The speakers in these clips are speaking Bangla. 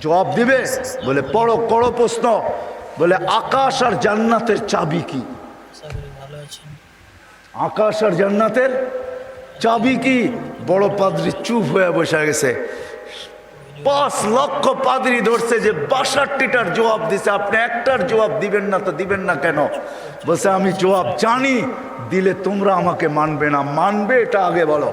জবাব দিবে, বলে, পড়ো, করো প্রশ্ন। বলে, আকাশ আর জান্নাতের চাবি কি? আকাশ আর জান্নাতের চাবি কি? বড় পাদ্রি চুপ হয়ে বসে গেছে। পাঁচ লক্ষ পাদ্রি ধরছে যে, বাষট্টিটার জবাব দিছে। আপনি একটার জবাব দিবেন না তো দিবেন না কেন? বলছে, আমি জবাব জানি, দিলে তোমরা আমাকে মানবে না। মানবে এটা আগে বলো।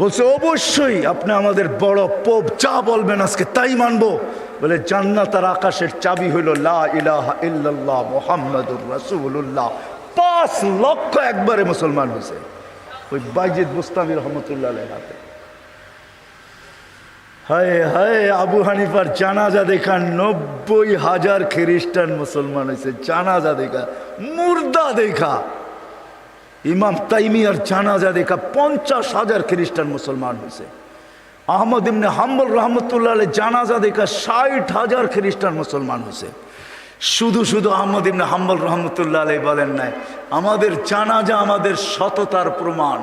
বলছে, অবশ্যই আপনি আমাদের বড় পোপ, যা বলবেন আজকে তাই মানবো। বলে জান্নাত আর আকাশের চাবি হইল, লা ইলাহা ইল্লাল্লাহ পাঁচ লক্ষ একবারে মুসলমান হয়েছে। ওই বাইজিদ বুস্তামি রহমতুল্লাহ হাতে। হায় হায়, আবু হানিফার জানাজা দেখা নব্বই হাজার খ্রিস্টান মুসলমান হয়েছে। জানাজা দেখা, মুর্দা দেখা। ইমাম তাইমিয়ার জানাজা দেখা পঞ্চাশ হাজার খ্রিস্টান মুসলমান হয়েছে। আহমদ ইমনে হাম্বল রহমতুল্লাহ জানাজা দেখা ষাট হাজার খ্রিস্টান মুসলমান হয়েছে। শুধু শুধু আহমদ ইমনে হাম্বল রহমতুল্লাহ আলাই বলেন নাই, আমাদের জানাজা আমাদের সততার প্রমাণ।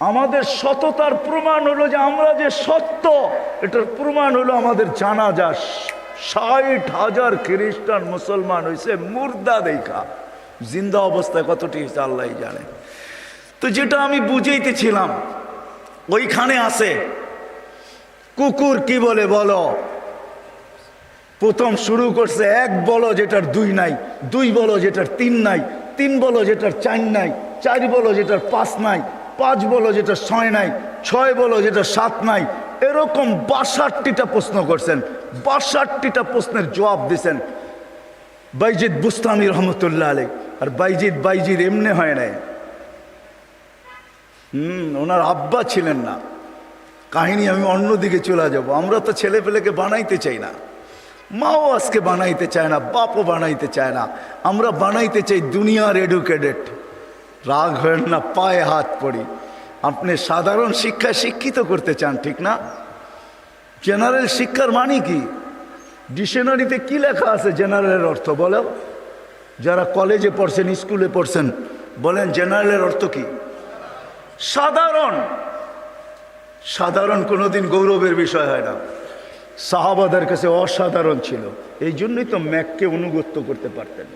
আমাদের সততার প্রমাণ হলো যে আমরা যে সত্য, এটার প্রমাণ হলো আমাদের জানাজা ষাট হাজার খ্রিস্টান মুসলমান হয়েছে মুর্দা দেখা। জিন্দা অবস্থায় কতটি হয়েছে, আল্লাহ জানে। তো যেটা আমি বুঝাইতেছিলাম, ওইখানে আছে, কুকুর কি বলে বলো? প্রথম শুরু করছে, এক বলো যেটার দুই নাই, দুই বলো যেটার তিন নাই, তিন বলো যেটার চার নাই, চার বলো যেটার পাঁচ নাই, পাঁচ বলো যেটা ছয় নাই, ছয় বলো যেটা সাত নাই, এরকম বাষট্টিটা প্রশ্ন করছেন, বাষট্টিটা প্রশ্নের জবাব দিছেন। বাইজিদ বুস্তামি রহমতুল্লাহ আলী আর বাইজিদ বাইজিদ এমনি হয় নাই। হুম, ওনার আব্বা ছিলেন না। কাহিনী আমি অন্যদিকে চলে যাব। আমরা তো ছেলে পেলেকে বানাইতে চাই না। মাও আজকে বানাইতে চায় না, বাপও বানাইতে চায় না। আমরা বানাইতে চাই দুনিয়ার এডুকেটেড। রাগ হয় না, পায়ে হাত পড়ি। আপনি সাধারণ শিক্ষা শিক্ষিত করতে চান, ঠিক না? জেনারেল শিক্ষার মানে কি? ডিকশনারিতে কি লেখা আছে জেনারেলের অর্থ বলো? যারা কলেজে পড়ছেন, স্কুলে পড়ছেন, বলেন জেনারেলের অর্থ কি? সাধারণ। সাধারণ কোনোদিন গৌরবের বিষয় হয় না। সাহাবাদের কাছে অসাধারণ ছিল। এই জন্যই তো ম্যাককে অনুগত্য করতে পারতেন।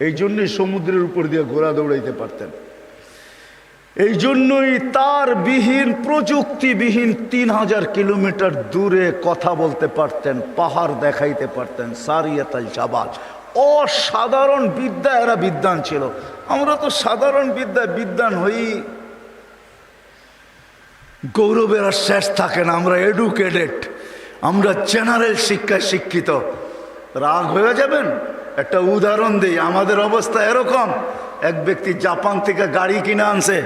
এই জন্যই সমুদ্রের উপর দিয়ে ঘোড়া দৌড়াইতে পারতেন। এই জন্যই তার বিহীন, প্রযুক্তিবিহীন তিন হাজার কিলোমিটার দূরে কথা বলতে পারতেন, পাহাড় দেখাইতে পারতেন সারিয়াতাল জাবাল অসাধারণ বিদ্যা, এরা বিদ্যান ছিল। আমরা তো সাধারণ বিদ্যায় বিদ্যান হই। গৌরবের আর শেষ থাকে না, আমরা এডুকেটেড আমরা জেনারেল শিক্ষায় শিক্ষিত। রাগ হয়ে যাবেন? একটা উদাহরণ দিই, আমাদের অবস্থা এরকম। এক ব্যক্তি জাপান থেকে গাড়ি কিনে আনছে,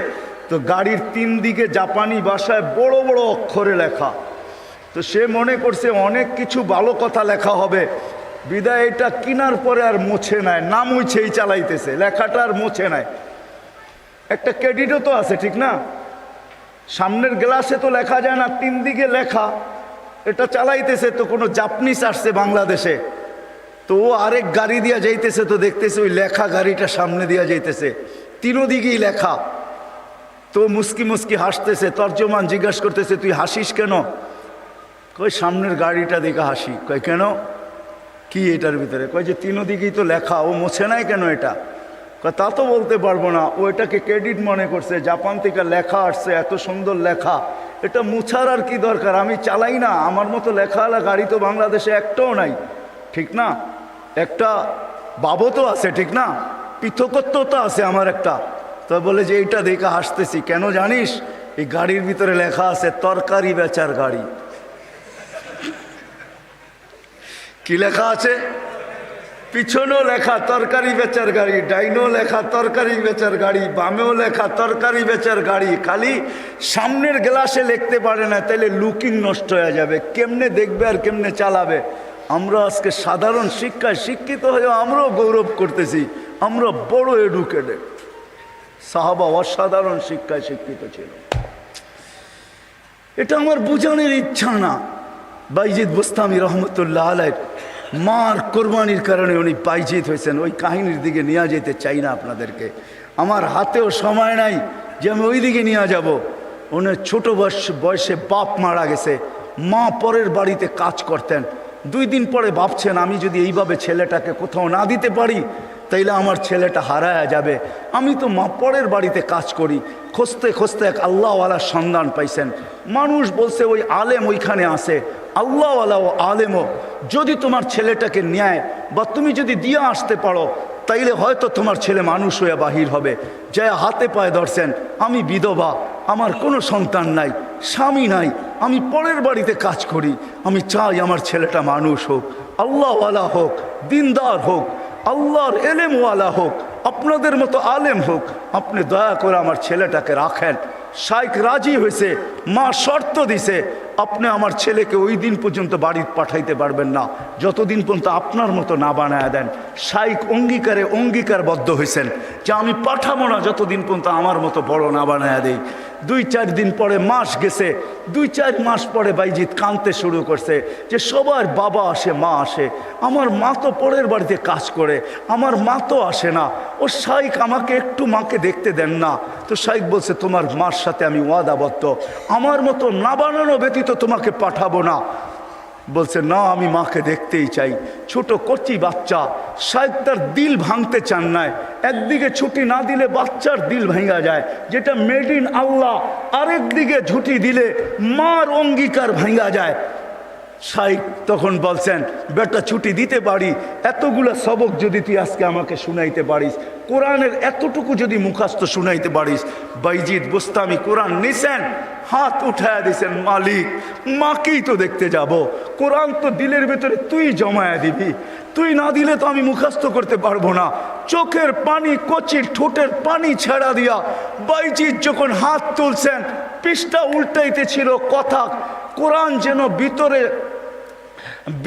তো গাড়ির তিন দিকে জাপানি ভাষায় বড় বড় অক্ষরে লেখা। তো সে মনে করছে অনেক কিছু ভালো কথা লেখা হবে বিদায় এটা কিনার পরে আর মুছে নেয় না মুছেই চালাইতেছে লেখাটা আর মুছে নেয় একটা ক্রেডিটও তো আছে, ঠিক না? সামনের গ্লাসে তো লেখা যায় না, তিন দিকে লেখা। এটা চালাইতেছে তো কোনো জাপানিস আসছে বাংলাদেশে। তো ও আরেক গাড়ি দিয়া যাইতেছে তো দেখতেছে ওই লেখা গাড়িটা সামনে দিয়া যাইতেছে। তিনও দিকেই লেখা। তো মুস্কি মুস্কি হাসতেছে, তর্জমান জিজ্ঞাসা করতেছে, তুই হাসিস কেন? কই সামনের গাড়িটা দেখে হাসি। কয়, কেন? কি এটার ভিতরে? কয় যে তিনও দিকেই তো লেখা, ও মোছে নাই কেন এটা? তা তো বলতে পারব না। ও এটাকে ক্রেডিট মনে করছে, জাপান থেকে লেখা আসছে, এত সুন্দর লেখা। এটা মুছার আর কি দরকার? আমি চালাই না। আমার মতো লেখাওয়ালা গাড়ি তো বাংলাদেশে একটাও নাই। ঠিক না? একটা বাবতও আছে, ঠিক না? পৃথকত্ব তো আছে আমার একটা। তো বলে যে এইটা দেখে হাসতেছি। কেন জানিস? এই গাড়ির ভিতরে লেখা আছে, তরকারি বেচার গাড়ি। কি লেখা আছে? পিছনেও লেখা তরকারি বেচার গাড়ি, ডাইনেও লেখা তরকারি বেচার গাড়ি, বামেও লেখা তরকারি বেচার গাড়ি, খালি সামনের গ্লাসে লিখতে পারে না তাহলে লুকিং নষ্ট হয়ে যাবে। কেমনে দেখবে আর কেমনে চালাবে? আমরা আজকে সাধারণ শিক্ষায় শিক্ষিত হয়ে আমরাও গৌরব করতেছি, আমরা বড় এডুকেটেড সাহাবা অসাধারণ শিক্ষায় শিক্ষিত ছিল। এটা আমার বুঝানোর ইচ্ছা না। বাইজিদ বুস্তামি রহমতুল্লাহ আলাই মার কোরবানির কারণে উনি বাইজিদ হয়েছেন। ওই কাহিনীর দিকে নিয়ে যেতে চাই না আপনাদেরকে। আমার হাতেও সময় নাই যে আমি ওই দিকে নিয়ে যাব। উনি ছোট বয়স, বয়সে বাপ মারা গেছে। মা পরের বাড়িতে কাজ করতেন। দুই দিন পরে ভাবছেন, আমি যদি এইভাবে ছেলেটাকে কোথাও না দিতে পারি, তাইলে আমার ছেলেটা হারায়া যাবে। আমি তো মা পরের বাড়িতে কাজ করি। খুঁজতে খুঁজতে এক আল্লাহওয়ালার সন্ধান পাইছেন। মানুষ বলছে, ওই আলেম ওইখানে আসে আল্লাহওয়ালা ও আলেমও যদি তোমার ছেলেটাকে নেয় বা তুমি যদি দিয়ে আসতে পারো, তাইলে হয়তো তোমার ছেলে মানুষ হয়ে বাহির হবে। যা হাতে পায়ে ধরছেন, আমি বিধবা, আমার কোনো সন্তান নাই, স্বামী নাই, আমি পরের বাড়িতে কাজ করি, আমি চাই আমার ছেলেটা মানুষ হোক, আল্লাহওয়ালা হোক, দিনদার হোক, আল্লাহর এলেমওয়ালা হোক, আপনাদের মতো আলেম হোক, আপনি দয়া করে আমার ছেলেটাকে রাখেন। শাইক রাজি হয়েছে মা শর্ত দিছে আপনি আমার ছেলেকে ওই দিন পর্যন্ত বাড়িতে পাঠাইতে পারবেন না। যতদিন পর্যন্ত আপনার মতো না বানায় দেন শাইক অঙ্গীকারে অঙ্গীকারবদ্ধ হয়েছেন যে আমি পাঠাবো না যতদিন পর্যন্ত আমার মতো বড় না বানায় দেই। দুই চার দিন পরে মাস গেছে, দুই চার মাস পরে বাইজিৎ কাঁদতে শুরু করছে যে সবার বাবা আসে, মা আসে, আমার মা তো পরের বাড়িতে কাজ করে, আমার মা তো আসে না। ও শাইক আমাকে একটু মাকে দেখতে দেন না। তো শাইক বলছে, তোমার মার সাথে আমি ওয়াদাবদ্ধ। আমার মতো না বানানো ব্যতীত তোমাকে পাঠাবো না। বলছে, না, আমি মাকে দেখতেই চাই। ছোট কচি বাচ্চা সাহেব তার দিল ভাঙতে চান নাই। একদিকে ছুটি না দিলে বাচ্চার দিল ভেঙা যায়, যেটা মেড ইন আল্লাহ আরেকদিকে ছুটি দিলে মার অঙ্গীকার ভেঙা যায়। শাইক তখন বলছেন, বেটা, ছুটি দিতে পারি? এতগুলো সবক যদি তুই আজকে আমাকে শুনাইতে পারিস, কোরআনের এতটুকু যদি মুখাস্ত শুনাইতে পারিস বাইজিৎ বোস্তামি কোরআন নিছেন, হাত উঠায় দিছেন মালিক, মাকেই তো দেখতে যাব। কোরআন তো দিলের ভেতরে তুই জমায়া দিবি। তুই না দিলে তো আমি মুখাস্ত করতে পারব না। চোখের পানি, কচির ঠোঁটের পানি ছেড়া দিয়া বাইজিৎ যখন হাত তুলছেন, পৃষ্ঠা উল্টাইতে ছিল কথা কোরআন যেন ভিতরে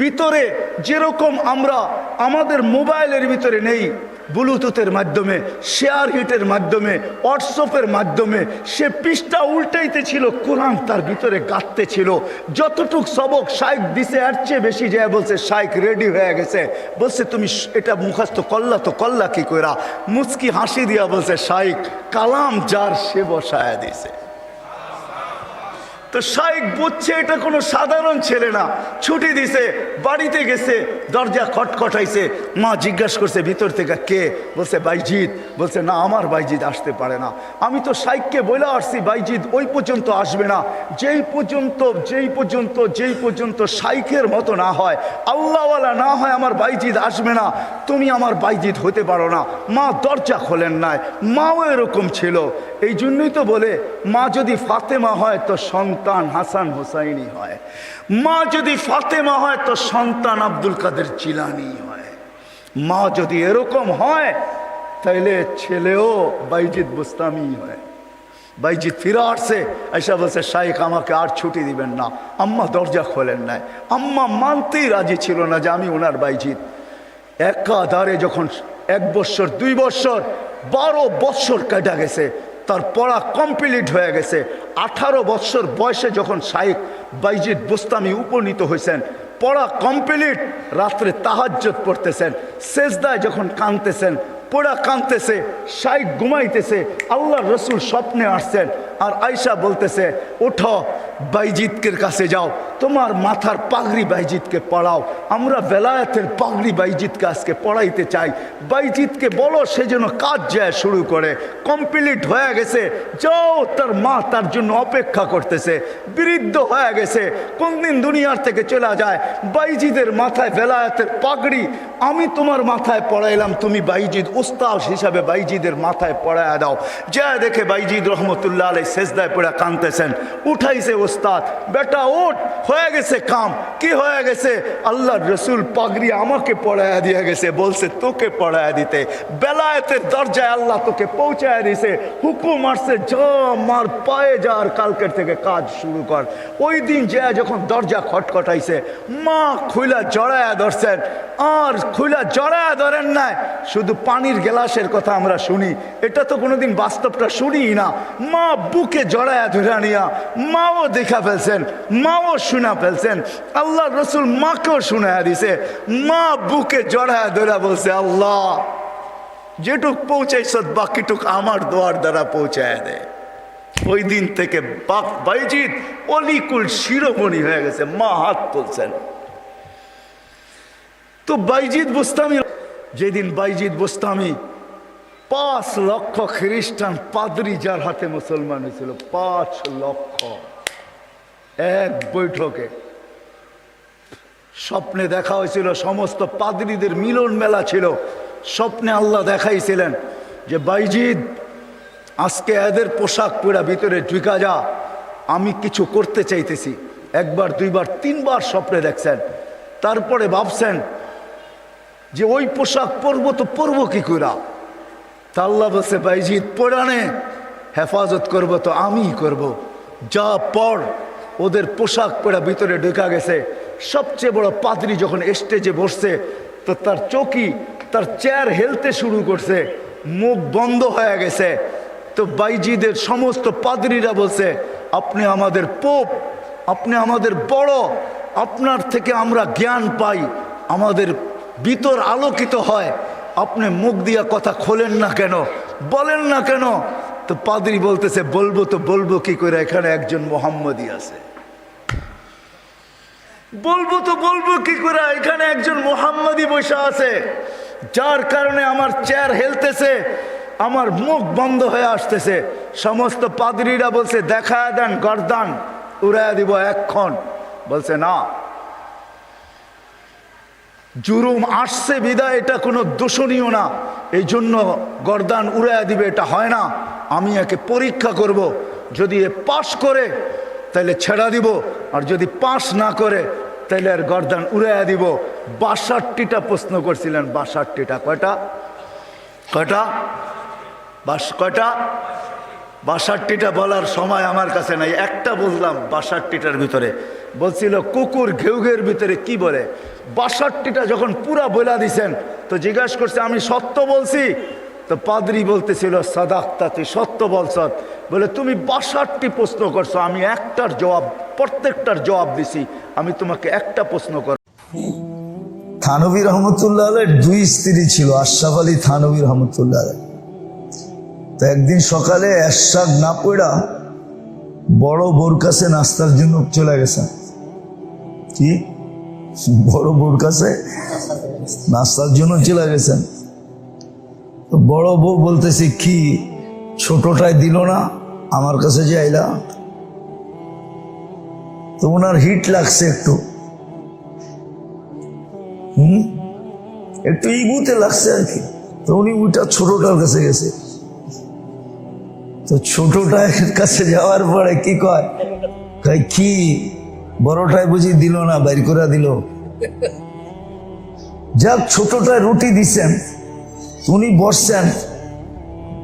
ভিতরে যেরকম আমরা আমাদের মোবাইলের ভিতরে নেই, ব্লুটুথের মাধ্যমে, শেয়ার হিটের মাধ্যমে, হোয়াটসঅ্যাপের মাধ্যমে, সে পৃষ্ঠা উল্টাইতে ছিল, কোরআন তার ভিতরে গাঁততে ছিল। যতটুক সবক শাইক দিছে আর চেয়ে বেশি যায় বলছে শাইক রেডি হয়ে গেছে। বলছে, তুমি এটা মুখাস্ত কল্লা তো কল্লা কি কইরা? মুচকি হাসি দিয়া বলছে শাইক কালাম যার সে বসায় দিছে তো শাইক বুঝছে এটা কোনো সাধারণ ছেলে না। ছুটি দিছে, বাড়িতে গেছে, দরজা খটখটাইছে। মা জিজ্ঞাসা করছে, ভিতর থেকে কে? বলছে বাইজিৎ বলছে, না, আমার বাইজিৎ আসতে পারে না। আমি তো শাইককে বলে আসছি বাইজিৎ ওই পর্যন্ত আসবে না। যেই পর্যন্ত যেই পর্যন্ত যেই পর্যন্ত শাইকের মতো না হয়, আল্লাহওয়ালা না হয় আমার বাইজিৎ আসবে না, তুমি আমার বাইজিৎ হতে পারো না। মা দরজা খোলেন নাই, মাও এরকম ছিল। এই জন্যই তো বলে, মা যদি ফাতেমা হয়, তো সন্তান হাসান হোসাইনি হয়। মা যদি ফাতেমা হয়, তো সন্তান আব্দুল কাদের চিলানি হয়। মা যদি এরকম হয়, তাইলে ছেলেও বাইজিৎ বুস্তামি হয়। বাইজিৎ ফিরে আসছে এসে বলছে, শাইখ, আমাকে আর ছুটি দিবেন না। আম্মা দরজা খোলেন নাই। আম্মা মানতেই রাজি ছিল না যে আমি ওনার বাইজিৎ একাধারে যখন এক বৎসর দুই বৎসর বারো বৎসর কেটে গেছে তার পড়া কমপ্লিট হয়ে গেছে। আঠারো বৎসর বয়সে যখন শাইক বাইজিৎ বুস্তামি উপনীত হয়েছেন, পড়া কমপ্লিট রাত্রে তাহাজ্জত পড়তেছেন শেষদায় যখন কাঁদতেছেন, পোড়া কাঁদতেছে শাইক ঘুমাইতেছে আল্লাহ রসুল স্বপ্নে আসছেন আর আয়সা বলতেছে ওঠো বাইজিৎকের কাছে যাও। তোমার মাথার পাগড়ি বাইজিৎকে পড়াও। আমরা বেলায়েতের পাগড়ি বাইজিৎকে আজকে পড়াইতে চাই। বাইজিৎকে বলো, সে যেন কাজ যায় শুরু করে। কমপ্লিট হয়ে গেছে। যাও, তার মা তার জন্য অপেক্ষা করতেছে। বৃদ্ধ হয়ে গেছে। কোনদিন দুনিয়ার থেকে চলে যায়। বাইজিদের মাথায় বেলায়েতের পাগড়ি। আমি তোমার মাথায় পড়াইলাম, তুমি বাইজিদ, উস্তাদ হিসাবে বাইজিদের মাথায় পড়ায় দাও। যা দেখে বাইজিদ রহমতুল্লাহ আলাই শেষদায় পড়া কানতেছেন উঠাইছে ওস্তাদ, বেটা ওঠ হয়ে গেছে কাম। কি হয়ে গেছে? আল্লাহ রসুল পাগড়ি আমাকে পড়ায়া দিয়ে গেছে, বলছে তোকে পড়ায়া দিতে। বেলায়েতের দরজায় আল্লাহ তোকে পৌঁছায় দিছে। হুকুম আসছে, যা মার পায়ে যা আর কালকের থেকে কাজ শুরু কর। ওই দিন যা যখন দরজা খটখটাইছে, মা খুইলা জড়ায়া ধরছেন। আর খুইলা জড়ায়া ধরেন নাই, শুধু পানির গ্লাসের কথা আমরা শুনি। এটা তো কোনোদিন বাস্তবটা শুনি না। মা বুকে জড়ায়া ধরে নিয়া মাও দেখা ফেলছেন, মাও শোনা ফেলছেন। আল্লাহ রসুল মাকেও শোনায়া দিছে। মা বুকে জড়ায়া ধরে বলছে, আল্লাহ, যেটুক পৌঁছাইছ বাকিটুক আমার দোয়ার দ্বারা পৌঁছায় দেয় ওই দিন থেকে বাক বাইজিৎ অলিকুল শিরোমণি হয়ে গেছে, মা হাত তুলছেন। তো বাইজিৎ বুস্তামি, যেদিন বাইজিৎ বুস্তামি পাঁচ লক্ষ খ্রিস্টান পাদ্রি যার হাতে মুসলমান হয়েছিল, পাঁচ লক্ষ। এক বৈঠকে স্বপ্নে দেখা হয়েছিল, সমস্ত পাদ্রীদের মিলন মেলা ছিল। স্বপ্নে আল্লাহ দেখাইছিলেন যে, বাইজিদ, আজকে এদের পোশাক পরা ভিতরে ঢুকা যা, আমি কিছু করতে চাইতেছি। একবার, দুইবার, তিনবার স্বপ্নে দেখছেন। তারপরে ভাবছেন যে, ওই পোশাক পরবো তো পরবো কি করা? তা আল্লাহ বলছে, বাইজিদ পড়ানে হেফাজত করব তো আমিই করব। যা পড় ওদের পোশাক পরা ভিতরে ঢুকা গেছে। সবচেয়ে বড় পাদ্রি যখন স্টেজে বসছে, তো তার চৌকি তার চেয়ার হেলতে শুরু করছে, মুখ বন্ধ হয়ে গেছে। তো বাইজিদের সমস্ত পাদরিরা বলছে, আপনি আমাদের পোপ, আপনি আমাদের বড়, আপনার থেকে আমরা জ্ঞান পাই, আমাদের ভিতর আলোকিত হয় আপনি মুখ দিয়া কথা খোলেন না কেন? বলেন না কেন? তো পাদ্রি বলতেছে, বলব তো বলব কি করে? এখানে একজন মোহাম্মদী আছে। বলব তো বলব কি করে? এখানে একজন মোহাম্মদী বসে আছে। যার কারণে আমার চেয়ার হেলতেছে, আমার মুখ বন্ধ হয়ে আসতেছে। সমস্ত পাদ্রীরা বলছে দেখা দেন গরদান, উড়াইয়া দিব এক্ষণ বলছে, না। জুরুম আসছে, বিদায়, এটা কোনো দোষণীয় না। এই জন্য গরদান উড়াইয়া দিবে, এটা হয় না। আমি একে পরীক্ষা করব। যদি এ পাশ করে তাহলে ছেড়া দিব। আর যদি পাশ না করে তাহলে আর গরদান উড়াইয়া দিব। বাষট্টিটা প্রশ্ন করছিলেন। বাষট্টিটা কয়টা? কয়টা? বাস কয়টা? বাষট্টিটা বলার সময় আমার কাছে নাই, একটা বললাম বাষট্টিটার ভিতরে। বলছিল, কুকুর ঘেউ ঘেউর ভিতরে কি বলে? বাষট্টিটা যখন পুরা বলা দিছেন, তো জিজ্ঞাসা করছে, আমি সত্য বলছি? তো পাদ্রি বলতেছিল, সাদাক্তা সত্য বলছ। বলে, তুমি বাষট্টি প্রশ্ন করছ, আমি একটার জবাব, প্রত্যেকটার জবাব দিছি, আমি তোমাকে একটা প্রশ্ন কর থানবী রহমতুল্লাহ দুই স্ত্রী ছিল, আশরাফ আলী থানবী রহমতুল্লাহ তো একদিন সকালে এরশাদ না পড়া বড় বোর কাছে নাস্তার জন্য চলে গেছেন কি? বড় বোর কাছে নাস্তার জন্য চলে গেছেন তো বড় বউ বলতেছে, কি, ছোটটাই দিল না? আমার কাছে যে আইলা। তো ওনার হিট লাগছে একটু। হুম? একটু ইগুতে লাগছে আর কি। তো উনি ওইটা ছোটটার কাছে গেছে। তো ছোটটার কাছে যাওয়ার পরে কি কয়? কি? বড়টাই বুঝি দিল না, বাইর করে দিল? যাক ছোটটায় রুটি দিছেন, উনি বসছেন।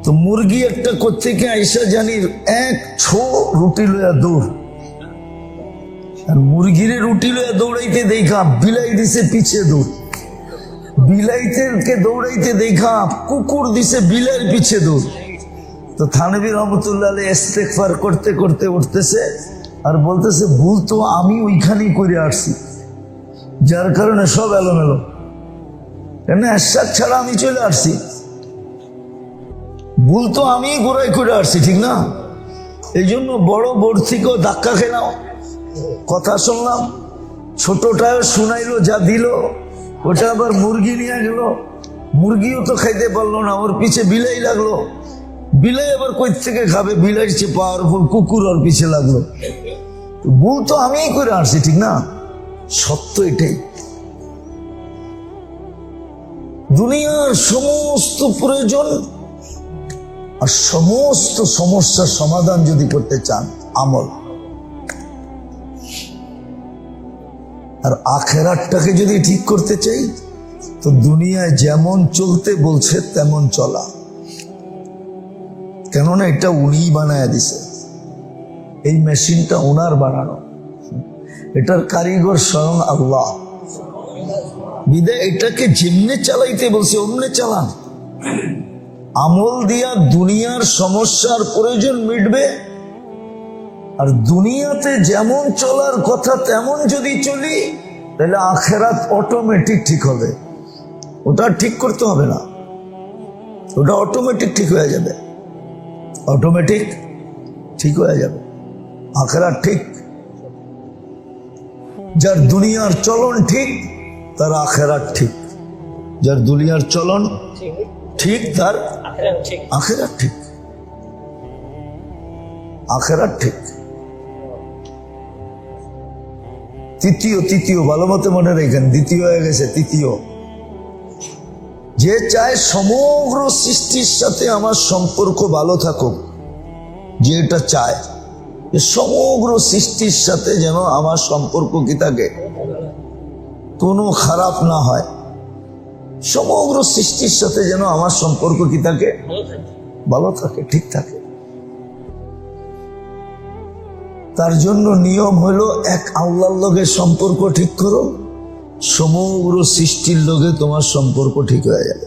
তো মুরগি একটা কোথেকে আইসা জানি এক ছো রুটি লইয়া দৌড়। আর মুরগিরে রুটি লইয়া দৌড়াইতে দেখা বিলাই দিছে পিছে দৌড়। বিলাইতে দৌড়াইতে দেখা কুকুর দিছে বিলাইয়ের পিছে দৌড়। তো থানবী রহমতুল্লাহ ইস্তেকফার করতে করতে উঠতেছে আর বলতেছে, ভুল তো আমি ওইখানেই করে আসছি। যার কারণে সব এলোমেলো। কেন এরশাদ ছাড়া আমি চলে আসছি। ভুল তো আমি গোড়াই করে আসছি, ঠিক না? এই জন্য বড় বোর থেকেও ধাক্কা খেলাম কথা শুনলাম, ছোটটাও শুনাইলো, যা দিল, ওটা আবার মুরগি নিয়ে গেল। মুরগিও তো খাইতে পারল না, ওর পিছে বিলাই লাগল। বিলাই আবার কই থেকে খাবে? বিলাই চেয়ে পাওয়ারফুল কুকুর ওর পিছে লাগল। ভুল তো আমিই করে আসছি, ঠিক না? সত্য এটাই। দুনিয়ার সমস্ত প্রয়োজন আর সমস্ত সমস্যার সমাধান যদি করতে চান, আমল। আর আখেরাটটাকে যদি ঠিক করতে চাই, তো দুনিয়ায় যেমন চলতে বলছে, তেমন চলা। কেননা এটা উনিই বানায় দিছে। এই মেশিনটা ওনার বানানো। এটার কারিগর স্বয়ং আল্লাহ। বিদায়, এটাকে যেমনে চালাইতে বলছে, অমনে চালান। আমল দিয়া দুনিয়ার সমস্যার প্রয়োজন মিটবে। আর দুনিয়াতে যেমন চলার কথা, তেমন যদি চলি, তাহলে আখেরাত অটোমেটিক ঠিক হবে। ওটা ঠিক করতে হবে না। ওটা অটোমেটিক ঠিক হয়ে যাবে। অটোমেটিক ঠিক হয়ে যাবে। আখেরা ঠিক। যার দুনিয়ার চলন ঠিক, তার আখেরা ঠিক। যার দুনিয়ার চলন ঠিক, তার আখেরা ঠিক। আখেরা ঠিক। তৃতীয় তৃতীয়, ভালো মতো মনে রেখেন, দ্বিতীয় হয়ে গেছে, তৃতীয়। যে চায় সমগ্র সৃষ্টির সাথে আমার সম্পর্ক ভালো থাকুক যে এটা চায়, যে সমগ্র সৃষ্টির সাথে যেন আমার সম্পর্ক কি থাকে, কোনো খারাপ না হয়, সমগ্র সৃষ্টির সাথে যেন আমার সম্পর্ক কি থাকে, ভালো থাকে, ঠিক থাকে। তার জন্য নিয়ম হলো এক আল্লাহর লগে সম্পর্ক ঠিক করো সমগ্র সৃষ্টির লগে তোমার সম্পর্ক ঠিক হয়ে যাবে।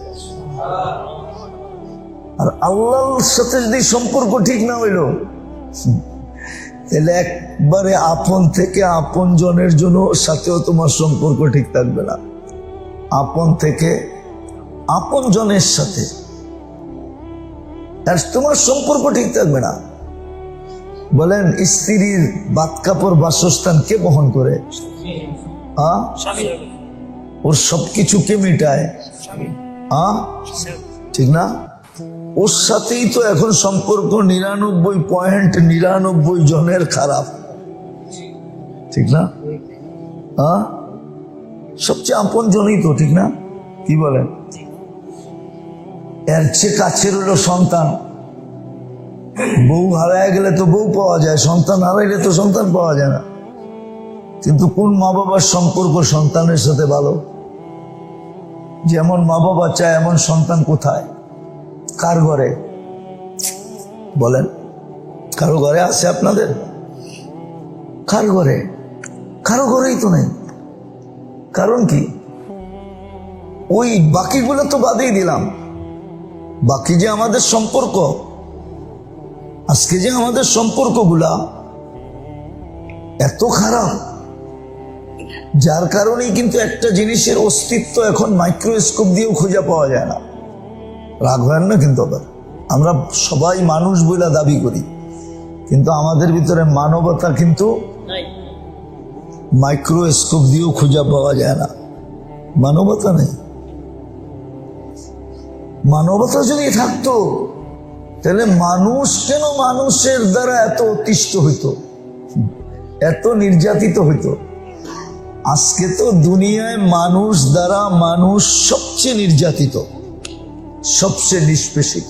আর আল্লাহর সাথে যদি সম্পর্ক ঠিক না হইল, তাহলে একবারে আপন থেকে আপন জনের জন্য সাথেও তোমার সম্পর্ক ঠিক থাকবে না। আপন থেকে আপন জনের সাথে তোমার সম্পর্ক ঠিক থাকবে না। বলেন, স্ত্রীর বাত কাপড় বাসস্থান কে বহন করে? আ? ওর সবকিছু কে মিটায়? আ? ঠিক না? ওর সাথেই তো এখন সম্পর্ক নিরানব্বই পয়েন্ট নিরানব্বই জনের খারাপ। ঠিক না? আ? সবচেয়ে আপন জনই তো ঠিক না? কি বলেন এর চেয়ে কাছের হলো সন্তান। বউ হারায় গেলে তো বউ পাওয়া যায় সন্তান হারাইলে তো সন্তান পাওয়া যায় না। কিন্তু কোন মা বাবার সম্পর্ক সন্তানের সাথে ভালো? যেমন মা বাবা চায় এমন সন্তান কোথায়? কার ঘরে? বলেন। কারও ঘরে আছে আপনাদের? কার ঘরে? কারও ঘরেই তো নেই। কারণ কি? ওই বাকিগুলো তো বাদেই দিলাম। বাকি যে আমাদের সম্পর্ক, আজকে যে আমাদের সম্পর্কগুলা এত খারাপ যার কারণেই কিন্তু একটা জিনিসের অস্তিত্ব এখন মাইক্রোস্কোপ দিয়েও খুঁজে পাওয়া যায় না। রাগ হয় না কিন্তু আবার? আমরা সবাই মানুষ বলে দাবি করি। কিন্তু আমাদের ভিতরে মানবতা কিন্তু মাইক্রোস্কোপ দিয়েও খুঁজে পাওয়া যায় না। মানবতা নেই। মানবতা যদি থাকতো তাহলে মানুষ কেন মানুষের দ্বারা এত অতিষ্ঠ হইতো? এত নির্যাতিত হইতো? আজকে তো দুনিয়ায় মানুষ দ্বারা মানুষ সবচেয়ে নির্যাতিত, সবচেয়ে নিষ্পেষিত,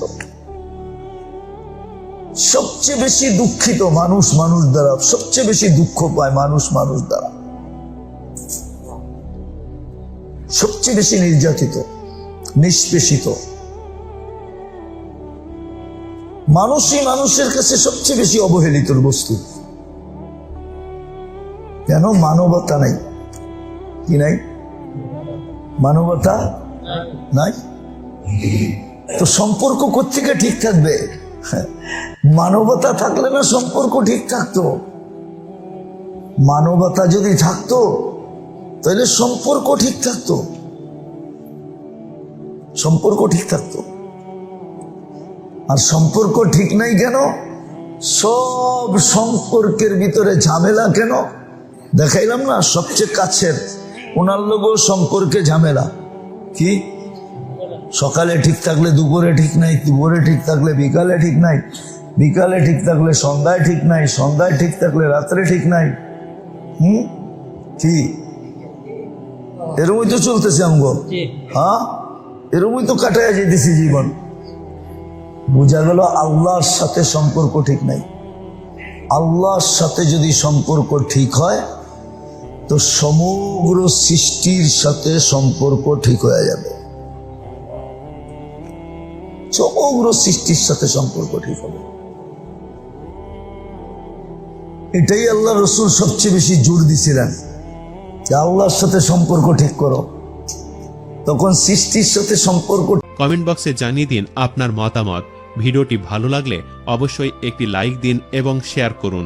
সবচেয়ে বেশি দুঃখিত মানুষ মানুষ দ্বারা, সবচেয়ে বেশি দুঃখ পায় মানুষ মানুষ দ্বারা, সবচেয়ে বেশি নির্যাতিত, নিষ্পেষিত। মানুষই মানুষের কাছে সবচেয়ে বেশি অবহেলিত বস্তু। কেন? মানবতা নাই। কি নাই? মানবতা নাই? তো সম্পর্ক কোথেকে ঠিক থাকবে? মানবতা থাকলে না সম্পর্ক ঠিক থাকতো? মানবতা যদি থাকতো, তাহলে সম্পর্ক ঠিক থাকতো। সম্পর্ক ঠিক থাকতো। আর সম্পর্ক ঠিক নাই কেন? সব সম্পর্কের ভিতরে ঝামেলা কেন? দেখাইলাম না, সবচেয়ে কাছের ওনার লোগও সম্পর্কে ঝামেলা। কি? সকালে ঠিক থাকলে দুপুরে ঠিক নাই দুপুরে ঠিক থাকলে বিকালে ঠিক নাই বিকালে ঠিক থাকলে সন্ধ্যায় ঠিক নাই সন্ধ্যায় ঠিক থাকলে রাত্রে ঠিক নাই। হুম? কি? এরমই তো চলতেছে অঙ্গ হ্যাঁ? এরমই তো কাটায় যেতেছি জীবন। বোঝা গেল আল্লাহর সাথে সম্পর্ক ঠিক নাই। আল্লাহর সাথে যদি সম্পর্ক ঠিক হয় তো সমগ্র সৃষ্টির সাথে সম্পর্ক ঠিক হয়ে যাবে। সমগ্র সৃষ্টির সাথে সম্পর্ক ঠিক হবে। এটাই আল্লাহ রসুল সবচেয়ে বেশি জোর দিছিলেন, যে আল্লাহর সাথে সম্পর্ক ঠিক করো। তখন সৃষ্টির সাথে সম্পর্ক কমেন্ট বক্সে জানিয়ে দিন আপনার মতামত। ভিডিওটি ভালো লাগলে অবশ্যই একটি লাইক দিন এবং শেয়ার করুন।